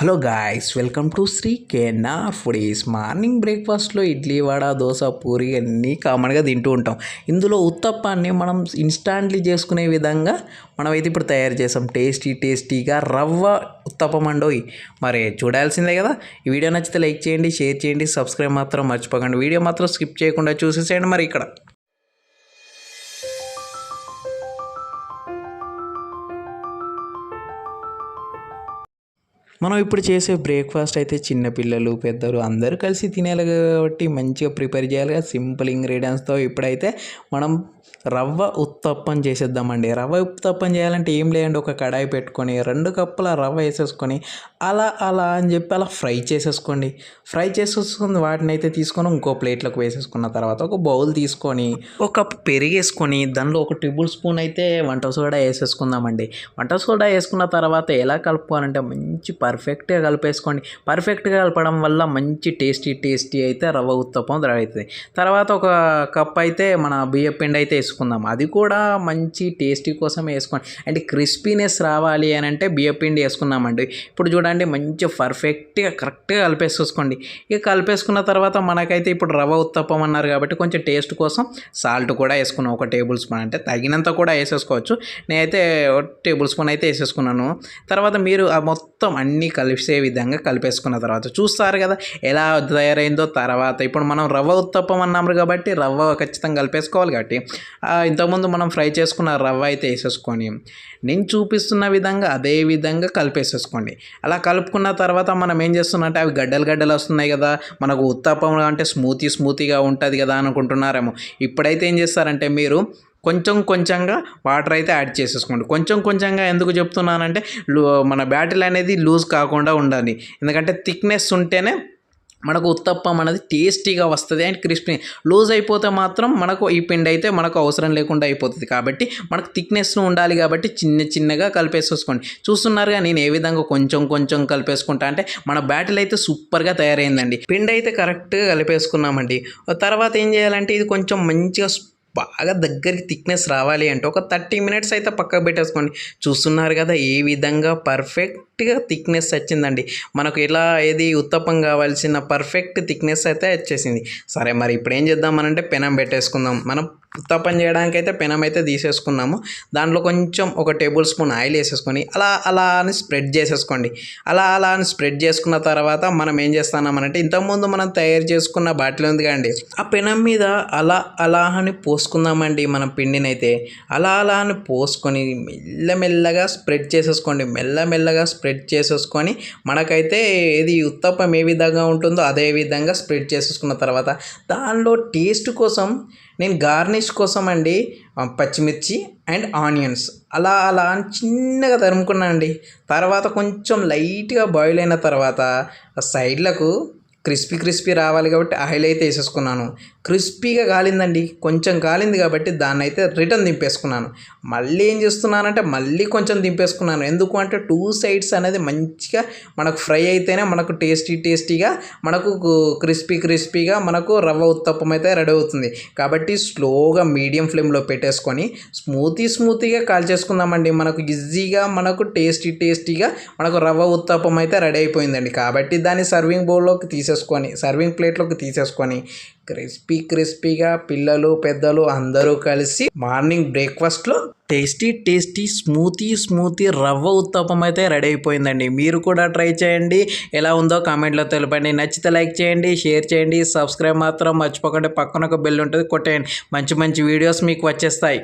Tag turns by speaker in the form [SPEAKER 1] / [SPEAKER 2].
[SPEAKER 1] Hello guys welcome to Sri Kena foodies. Morning బ్రేక్ఫాస్ట్లో ఇడ్లీ వడ దోశ పూరి అన్నీ కామన్గా తింటూ ఉంటాం. ఇందులో ఉత్తప్పాన్ని మనం ఇన్స్టాంట్లీ చేసుకునే విధంగా మనమైతే ఇప్పుడు తయారు చేసాం. టేస్టీ టేస్టీగా రవ్వ ఉత్తప్పం అండోయి మరి చూడాల్సిందే కదా. ఈ వీడియో నచ్చితే లైక్ చేయండి షేర్ చేయండి సబ్స్క్రైబ్ మాత్రం మర్చిపోకండి. వీడియో మాత్రం స్కిప్ చేయకుండా చూసేసేయండి మరి ఇక్కడ. మనం ఇప్పుడు చేసే బ్రేక్ఫాస్ట్ అయితే చిన్నపిల్లలు పెద్దలు అందరూ కలిసి తినేయాలి కాబట్టి మంచిగా ప్రిపేర్ చేయాలి కదా సింపుల్ ఇంగ్రీడియంట్స్తో ఇప్పుడైతే మనం రవ్వ ఉత్తప్పం చేసేద్దామండి. రవ్వ ఉత్తప్పం చేయాలంటే ఏం లేదండి ఒక కడాయి పెట్టుకొని రెండు కప్పుల రవ్వ వేసేసుకొని అలా అలా అని చెప్పి అలా ఫ్రై చేసేసుకోండి. ఫ్రై చేసేసుకుని వాటిని అయితే తీసుకొని ఇంకో ప్లేట్లోకి వేసేసుకున్న తర్వాత ఒక బౌల్ తీసుకొని ఒక కప్ పెరిగేసుకొని దానిలో ఒక టేబుల్ స్పూన్ అయితే వంట సోడా వేసేసుకుందామండి. వంట సోడా వేసుకున్న తర్వాత ఎలా కలుపుకోవాలంటే మంచి పర్ఫెక్ట్గా కలిపేసుకోండి. పర్ఫెక్ట్గా కలపడం వల్ల మంచి టేస్టీ టేస్టీ అయితే రవ్వ ఉత్తప్పం అవుతుంది తర్వాత ఒక కప్ అయితే మన బియ్య పిండి అయితే వేసుకుందాం. అది కూడా మంచి టేస్టీ కోసం వేసుకోండి. అంటే క్రిస్పీనెస్ రావాలి అని అంటే బియ్య పిండి వేసుకున్నామండి. ఇప్పుడు చూడండి మంచి పర్ఫెక్ట్గా కరెక్ట్గా కలిపేసుకోండి ఇక కలిపేసుకున్న తర్వాత మనకైతే ఇప్పుడు రవ్వ ఉత్తప్పం అన్నారు కాబట్టి కొంచెం టేస్ట్ కోసం సాల్ట్ కూడా వేసుకున్నాం. ఒక టేబుల్ స్పూన్ అంటే తగినంత కూడా వేసేసుకోవచ్చు. నేనైతే టేబుల్ స్పూన్ అయితే వేసేసుకున్నాను. తర్వాత మీరు ఆ మొత్తం అన్నీ కలిసే విధంగా కలిపేసుకున్న తర్వాత చూస్తారు కదా ఎలా తయారైందో తర్వాత. ఇప్పుడు మనం రవ్వ ఉత్తప్పం అన్నాము కాబట్టి రవ్వ ఖచ్చితంగా కలిపేసుకోవాలి కాబట్టి ఇంతకుముందు మనం ఫ్రై చేసుకున్న రవ్వ అయితే వేసేసుకొని నేను చూపిస్తున్న విధంగా అదే విధంగా కలిపేసేసుకోండి. అలా కలుపుకున్న తర్వాత మనం ఏం చేస్తున్నట్టే అవి గడ్డలు గడ్డలు వస్తున్నాయి కదా మనకు ఉత్తప్పం అంటే స్మూతీ స్మూతీగా ఉంటుంది కదా అనుకుంటున్నారేమో. ఇప్పుడైతే ఏం చేస్తారంటే మీరు కొంచెం కొంచెంగా వాటర్ అయితే యాడ్ చేసేసుకోండి. కొంచెం కొంచెంగా ఎందుకు చెప్తున్నానంటే లూ మన బ్యాటిల్ అనేది లూజ్ కాకుండా ఉండాలి. ఎందుకంటే థిక్నెస్ ఉంటేనే మనకు ఉత్తప్పం అనేది టేస్టీగా వస్తుంది అండ్ క్రిస్పీ. లూజ్ అయిపోతే మాత్రం మనకు ఈ పిండి అయితే మనకు అవసరం లేకుండా అయిపోతుంది కాబట్టి మనకు థిక్నెస్ ఉండాలి కాబట్టి చిన్న చిన్నగా కలిపేసేసుకోండి. చూస్తున్నారుగా నేను ఏ విధంగా కొంచెం కొంచెం కలిపేసుకుంటా అంటే మన బ్యాటిల్ అయితే సూపర్గా తయారైందండి. పిండి అయితే కరెక్ట్గా కలిపేసుకున్నామండి. తర్వాత ఏం చేయాలంటే ఇది కొంచెం మంచిగా బాగా దగ్గరికి థిక్నెస్ రావాలి అంటే ఒక థర్టీ మినిట్స్ అయితే పక్కకు పెట్టేసుకోండి. చూస్తున్నారు కదా ఏ విధంగా పర్ఫెక్ట్ కరెక్ట్గా థిక్నెస్ వచ్చిందండి. మనకు ఎలా ఏది ఉత్తపం కావాల్సిన పర్ఫెక్ట్ థిక్నెస్ అయితే వచ్చేసింది. సరే మరి ఇప్పుడు ఏం చేద్దామనంటే పెనం పెట్టేసుకుందాం. మనం ఉత్తపం చేయడానికి అయితే పెనం అయితే తీసేసుకున్నాము. దాంట్లో కొంచెం ఒక టేబుల్ స్పూన్ ఆయిల్ వేసేసుకొని అలా అలా అని స్ప్రెడ్ చేసేసుకోండి. అలా అలా అని స్ప్రెడ్ చేసుకున్న తర్వాత మనం ఏం చేస్తున్నామనంటే ఇంతకుముందు మనం తయారు చేసుకున్న బాటిల్ ఉంది కదండి. ఆ పెనం మీద అలా అలా అని పోసుకుందామండి మన పిండినైతే. అలా అలా అని పోసుకొని మెల్లమెల్లగా స్ప్రెడ్ చేసేసుకోండి. మెల్లమెల్లగా స్ప్రెడ్ స్ప్రెడ్ చేసేసుకొని మనకైతే ఇది ఉత్తప్పం ఏ విధంగా ఉంటుందో అదే విధంగా స్ప్రెడ్ చేసేసుకున్న తర్వాత దానిలో టేస్ట్ కోసం నేను గార్నిష్ కోసం అండి పచ్చిమిర్చి అండ్ ఆనియన్స్. అలా అలా అని చిన్నగా తరుముకున్నాను అండి. తర్వాత కొంచెం లైట్గా బాయిల్ అయిన తర్వాత ఆ సైడ్లకు క్రిస్పీ క్రిస్పీ రావాలి కాబట్టి ఆయిల్ అయితే వేసేసుకున్నాను. క్రిస్పీగా కాలిందండి. కొంచెం కాలింది కాబట్టి దాన్ని అయితే రిటర్న్ దింపేసుకున్నాను. మళ్ళీ ఏం చేస్తున్నానంటే మళ్ళీ కొంచెం దింపేసుకున్నాను. ఎందుకు అంటే టూ సైడ్స్ అనేది మంచిగా మనకు ఫ్రై అయితేనే మనకు టేస్టీ టేస్టీగా మనకు క్రిస్పీ క్రిస్పీగా మనకు రవ్వ ఉత్తప్పం అయితే రెడీ అవుతుంది. కాబట్టి స్లోగా మీడియం ఫ్లేమ్లో పెట్టేసుకొని స్మూతీ స్మూతీగా కాల్చేసుకుందామండి మనకు ఈజీగా మనకు టేస్టీ టేస్టీగా మనకు రవ్వ ఉత్తప్పం అయితే రెడీ అయిపోయిందండి. కాబట్టి దాన్ని సర్వింగ్ బౌల్లోకి తీసేసుకొని సర్వింగ్ ప్లేట్లోకి తీసేసుకొని క్రిస్పీ క్రిస్పీగా పిల్లలు పెద్దలు అందరూ కలిసి మార్నింగ్ బ్రేక్ఫాస్ట్లో టేస్టీ టేస్టీ స్మూతీ స్మూతీ రవ్వ ఉత్తపం అయితే రెడీ అయిపోయిందండి. మీరు కూడా ట్రై చేయండి. ఎలా ఉందో కామెంట్లో తెలపండి. నచ్చితే లైక్ చేయండి షేర్ చేయండి. సబ్స్క్రైబ్ మాత్రం మర్చిపోకండి. పక్కన ఒక బెల్ ఉంటుంది కొట్టేయండి. మంచి మంచి వీడియోస్ మీకు వచ్చేస్తాయి.